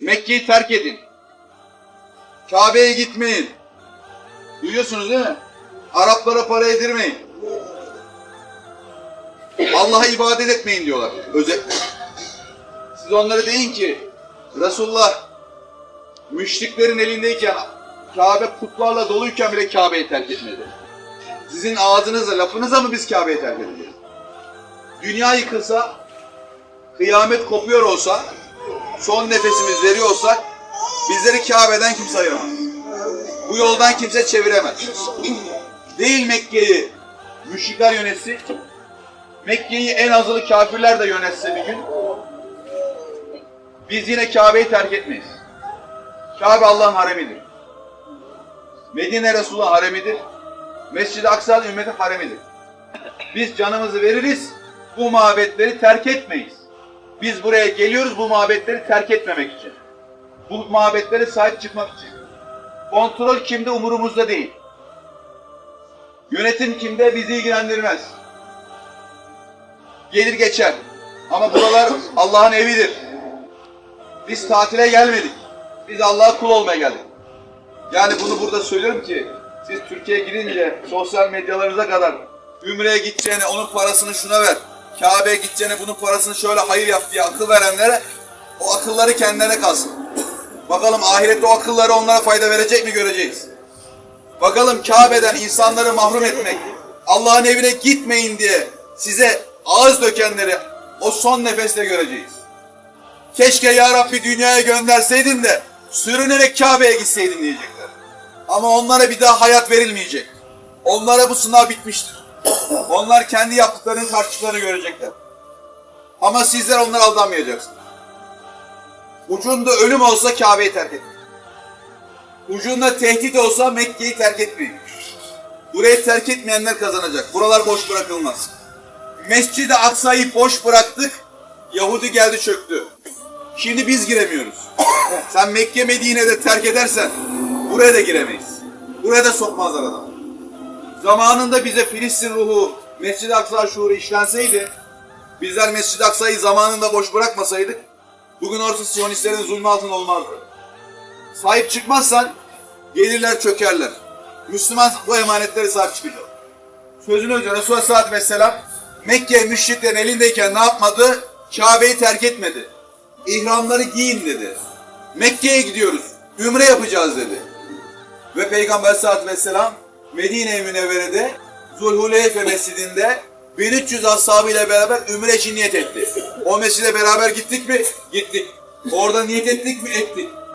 Mekke'yi terk edin. Kabe'ye gitmeyin. Duyuyorsunuz değil mi? Araplara para yedirmeyin. Allah'a ibadet etmeyin diyorlar özetle. Siz onlara deyin ki Resulullah müşriklerin elindeyken Kabe putlarla doluyken bile Kabe'yi terk etmedi. Sizin ağzınıza, lafınıza mı biz Kabe'yi terk edeceğiz? Dünya yıkılsa, kıyamet kopuyor olsa, son nefesimiz veriyorsak bizleri Kabe'den kimse ayıramaz. Bu yoldan kimse çeviremez. Değil Mekke'yi müşrikler yönetsin, Mekke'yi en azılı kafirler de yönetse bir gün, biz yine Kabe'yi terk etmeyiz. Kabe Allah'ın haremidir. Medine Resulullah haremidir. Mescid-i Aksa ümmetin haremidir. Biz canımızı veririz, bu mabetleri terk etmeyiz. Biz buraya geliyoruz bu mabetleri terk etmemek için. Bu mabetlere sahip çıkmak için. Kontrol kimde umurumuzda değil. Yönetim kimde bizi ilgilendirmez. Gelir geçer. Ama buralar Allah'ın evidir. Biz tatile gelmedik. Biz Allah'a kul olmaya geldik. Yani bunu burada söylüyorum ki siz Türkiye'ye gidince sosyal medyalarınıza kadar Ümre'ye gideceğine onun parasını şuna ver. Kabe'ye gideceğine bunun parasını şöyle hayır yap diye akıl verenlere o akılları kendilerine kalsın. Bakalım ahirette o akılları onlara fayda verecek mi göreceğiz. Bakalım Kabe'den insanları mahrum etmek, Allah'ın evine gitmeyin diye size ağız dökenleri o son nefeste göreceğiz. Keşke ya Rabbi dünyaya gönderseydin de sürünerek Kabe'ye gitseydin diyecekler. Ama onlara bir daha hayat verilmeyecek. Onlara bu sınav bitmiştir. Onlar kendi yaptıklarının karşılıklarını görecekler. Ama sizler onlara aldanmayacaksınız. Ucunda ölüm olsa Kabe'yi terk etmeyin. Ucunda tehdit olsa Mekke'yi terk etmeyin. Burayı terk etmeyenler kazanacak. Buralar boş bırakılmaz. Mescid-i Aksa'yı boş bıraktık. Yahudi geldi çöktü. Şimdi biz giremiyoruz. Sen Mekke Medine'de terk edersen buraya da giremeyiz. Buraya da sokmazlar adam. Zamanında bize Filistin ruhu, Mescid-i Aksa şuuru işlenseydi, bizler Mescid-i Aksa'yı zamanında boş bırakmasaydık, bugün orası Siyonistlerin zulmü altında olmazdı. Sahip çıkmazsan gelirler çökerler. Müslüman bu emanetlere sahip çıkacak. Sözünü önce Resulullah Aleyhisselatü Vesselam Mekke müşriklerin elindeyken ne yapmadı? Kabe'yi terk etmedi. İhramları giyin dedi. Mekke'ye gidiyoruz. Ümre yapacağız dedi. Ve Peygamber Aleyhisselatü Vesselam Medine-i Münevvere'de Zulhuleyfe Mescidinde 1300 ashabıyla beraber ümre için niyet etti. O mescide beraber gittik mi? Gittik. Orada niyet ettik mi? Ettik.